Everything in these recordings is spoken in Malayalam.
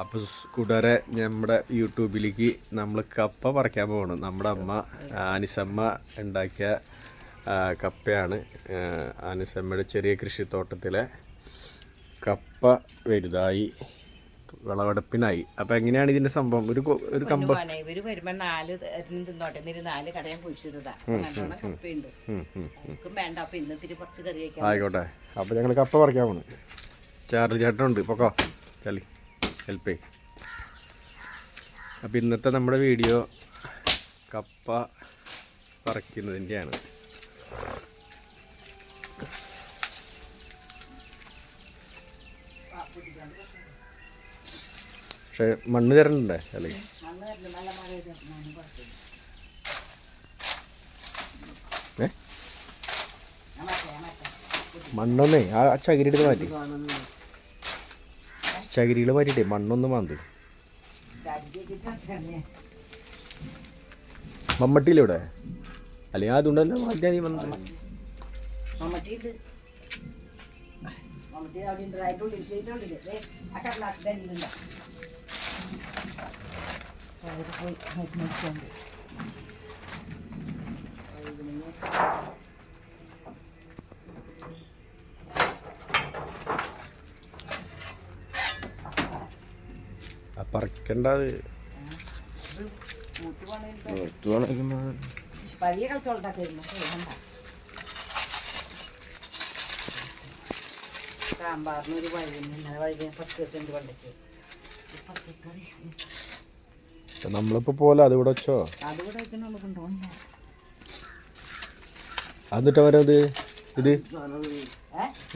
അപ്പോൾ കൂട്ടുകാരെ നമ്മുടെ യൂട്യൂബിലേക്ക് നമ്മൾ കപ്പ പറിക്കാൻ പോകണം നമ്മുടെ അമ്മ ആനിസമ്മ ഉണ്ടാക്കിയ കപ്പയാണ്. ആനിസമ്മയുടെ ചെറിയ കൃഷിത്തോട്ടത്തിലെ കപ്പ വലുതായി വിളവെടുപ്പിനായി. അപ്പോൾ എങ്ങനെയാണ് ഇതിന്റെ സംഭവം? ഒരു ഒരു കമ്പ. ഇവർ വരുമ്പോ നാല് തരം തിന്നോട്ടെ എന്നിട്ട് നാല് കടയും കുഴിച്ചിടുതാ ആയിക്കോട്ടെ. അപ്പോൾ ഞങ്ങൾ കപ്പ പറിക്കാൻ പോണ്. ചാർജ് ചേട്ടനുണ്ട്. പൊക്കോ ചലി ഹെൽപ്പ് ചെയ്യും അപ്പോൾ ഇന്നത്തെ നമ്മുടെ വീഡിയോ കപ്പ പറിക്കുന്നതിന്റെയാണ് പക്ഷേ മണ്ണ് തരണ്ടേ അല്ലെങ്കിൽ മണ്ണൊന്നേ ആ ചകിരി എടുത്ത് മാറ്റി ചകിരികൾ മാറ്റിയിട്ടേ മണ്ണൊന്ന് മാന്ത്. ചടിച്ചിട്ട് മമ്മട്ടിയില്ല ഇവിടെ? അല്ലെങ്കിൽ അതുകൊണ്ട് തന്നെ മാറ്റാൻ നീ വന്നത്? മമ്മട്ടിയുണ്ട്. മരുന്ന് വെച്ചോണ്ട് ആ പറിക്കണ്ട അത് മൂത്ത് പോണേൽ പഴയ കളിച്ചോണ്ടാക്കായിരുന്നു വേണ്ട സാമ്പാറിന് ഒരു വഴുകുന്നു ഇന്നലെ വഴുകിയ പത്ത് സെന്റ് കൊണ്ടേക്ക് പച്ചക്കറി നമ്മളിപ്പോ പോലെ അത് ഇവിടെ വെച്ചോ? അതുകൂടെ വെക്കണുള്ളൂ കൊണ്ടുപോകണ്ട എന്നിട്ട് അവരത് ഇത് ഇത്?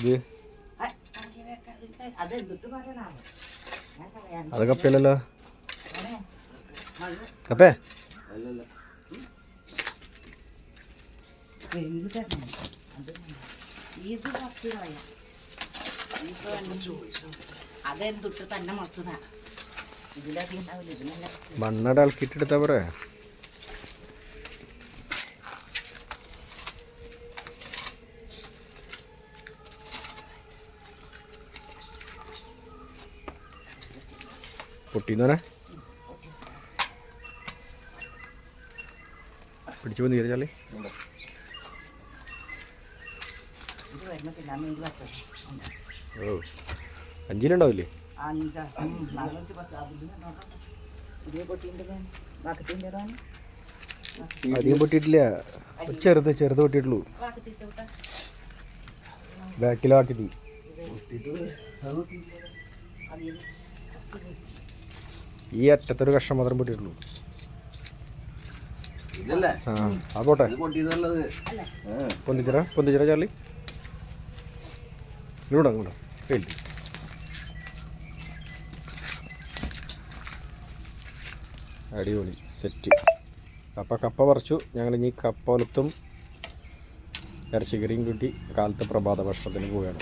ഇത് അത് എന്തിട്ട് പറയണാവോ ഞാൻ കളയാൻ അത് കപ്പയല്ലല്ലോ കപ്പേ? വെയിൽ പറയാ വേണം. ഇത് കുറച്ച് കളയാം ഇത് വേണം. അതെന്തിട്ട് തന്നെ മറച്ചതാ ഇതിലധികം ഉണ്ടാവില്ല ഇതിനല്ല മണ്ണട ഇളക്കിയിട്ട് എടുത്താ പറയാ പൊട്ടിന്നോനെ പിടിച്ചു പോയി ചാലി ഇത് വരുന്ന തിന്നാൻ വേണ്ടി വെച്ചത് ഓ അഞ്ചിലുണ്ടാവില്ലേ അഞ്ചാ. നാലഞ്ച് പിടിച്ചു നോക്കാം. പുതിയ പൊട്ടിന്റെ വാക്കത്തിന്റെതാണ്. അധികം പൊട്ടിയിട്ടില്ല. ഒരു ചെറുത് ചെറുത് പൊട്ടിയിട്ടുള്ളൂ. ബാക്കിലാക്കിട്ട് അതിൽ ഈ അറ്റത്തൊരു കഷ്ണം മാത്രം പൊട്ടിയിട്ടുള്ളൂ. ആ ആ പോട്ടെ. പൊന്തിച്ചിറ പൊന്തിച്ചിറ ചാർലി. ഇങ്ങോട്ടാ അടിപൊളി സെറ്റ് കപ്പ കപ്പ പറിച്ചു. ഞങ്ങൾ ഇനി കപ്പ ഒലത്തും ഇറച്ചിക്കറിയും കൂട്ടി കാലത്തെ പ്രഭാത ഭക്ഷണത്തിന് പോവുകയാണ്.